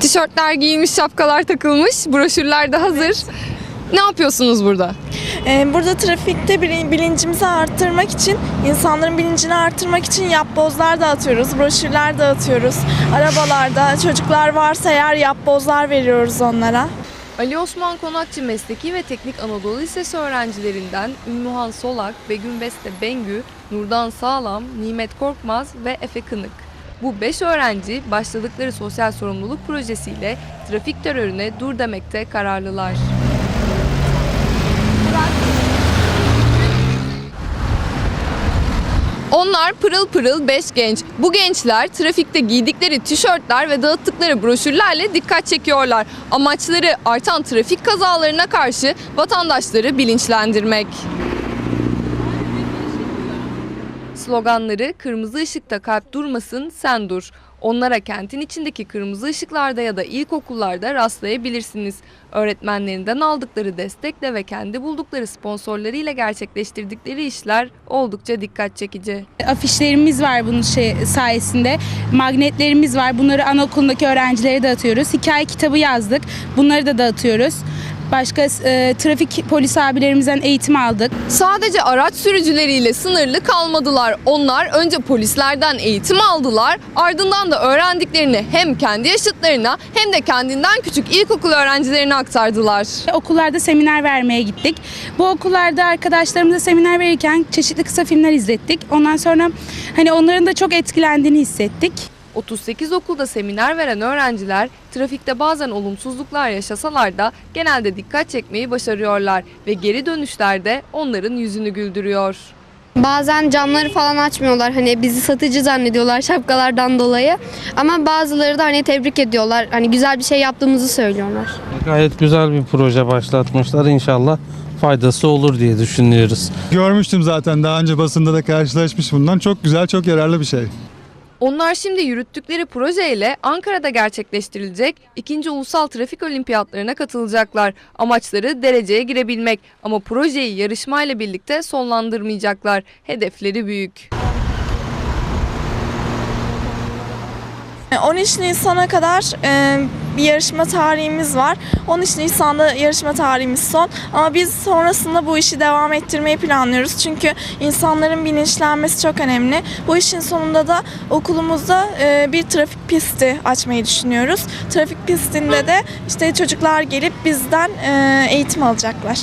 Tişörtler giyilmiş, şapkalar takılmış, broşürler de hazır. Ne yapıyorsunuz burada? Ee, Burada trafikte bilin- bilincimizi arttırmak için, insanların bilincini arttırmak için yapbozlar dağıtıyoruz, broşürler dağıtıyoruz. Arabalarda çocuklar varsa eğer yapbozlar veriyoruz onlara. Ali Osman Konakçı Mesleki ve Teknik Anadolu Lisesi öğrencilerinden Ümmühan Solak, Begüm Beste Bengü, Nurdan Sağlam, Nimet Korkmaz ve Efe Kınık. Bu 5 öğrenci başladıkları sosyal sorumluluk projesiyle trafik terörüne dur demekte kararlılar. Onlar pırıl pırıl 5 genç. Bu gençler trafikte giydikleri tişörtler ve dağıttıkları broşürlerle dikkat çekiyorlar. Amaçları artan trafik kazalarına karşı vatandaşları bilinçlendirmek. Sloganları kırmızı ışıkta kalp durmasın sen dur. Onlara kentin içindeki kırmızı ışıklarda ya da ilkokullarda rastlayabilirsiniz. Öğretmenlerinden aldıkları destekle ve kendi buldukları sponsorlarıyla gerçekleştirdikleri işler oldukça dikkat çekici. Afişlerimiz var bunun şey sayesinde. Magnetlerimiz var. Bunları anaokulundaki öğrencilere dağıtıyoruz. Hikaye kitabı yazdık. Bunları da dağıtıyoruz. Başka e, trafik polis abilerimizden eğitim aldık. Sadece araç sürücüleriyle sınırlı kalmadılar. Onlar önce polislerden eğitim aldılar. Ardından da öğrendiklerini hem kendi yaşıtlarına hem de kendinden küçük ilkokul öğrencilerine aktardılar. Okullarda seminer vermeye gittik. Bu okullarda arkadaşlarımıza seminer verirken çeşitli kısa filmler izlettik. Ondan sonra hani onların da çok etkilendiğini hissettik. 38 okulda seminer veren öğrenciler trafikte bazen olumsuzluklar yaşasalar da genelde dikkat çekmeyi başarıyorlar ve geri dönüşlerde onların yüzünü güldürüyor. Bazen camları falan açmıyorlar. Hani bizi satıcı zannediyorlar şapkalardan dolayı. Ama bazıları da hani tebrik ediyorlar. Hani güzel bir şey yaptığımızı söylüyorlar. Gayet güzel bir proje başlatmışlar. İnşallah faydası olur diye düşünüyoruz. Görmüştüm zaten daha önce basında da karşılaşmış bundan. Çok güzel, çok yararlı bir şey. Onlar şimdi yürüttükleri projeyle Ankara'da gerçekleştirilecek 2. Ulusal Trafik Olimpiyatlarına katılacaklar. Amaçları dereceye girebilmek ama projeyi yarışmayla birlikte sonlandırmayacaklar. Hedefleri büyük. 13 Nisan'a kadar e, bir yarışma tarihimiz var. 13 Nisan'da yarışma tarihimiz son. Ama biz sonrasında bu işi devam ettirmeyi planlıyoruz. Çünkü insanların bilinçlenmesi çok önemli. Bu işin sonunda da okulumuzda e, bir trafik pisti açmayı düşünüyoruz. Trafik pistinde de işte çocuklar gelip bizden e, eğitim alacaklar.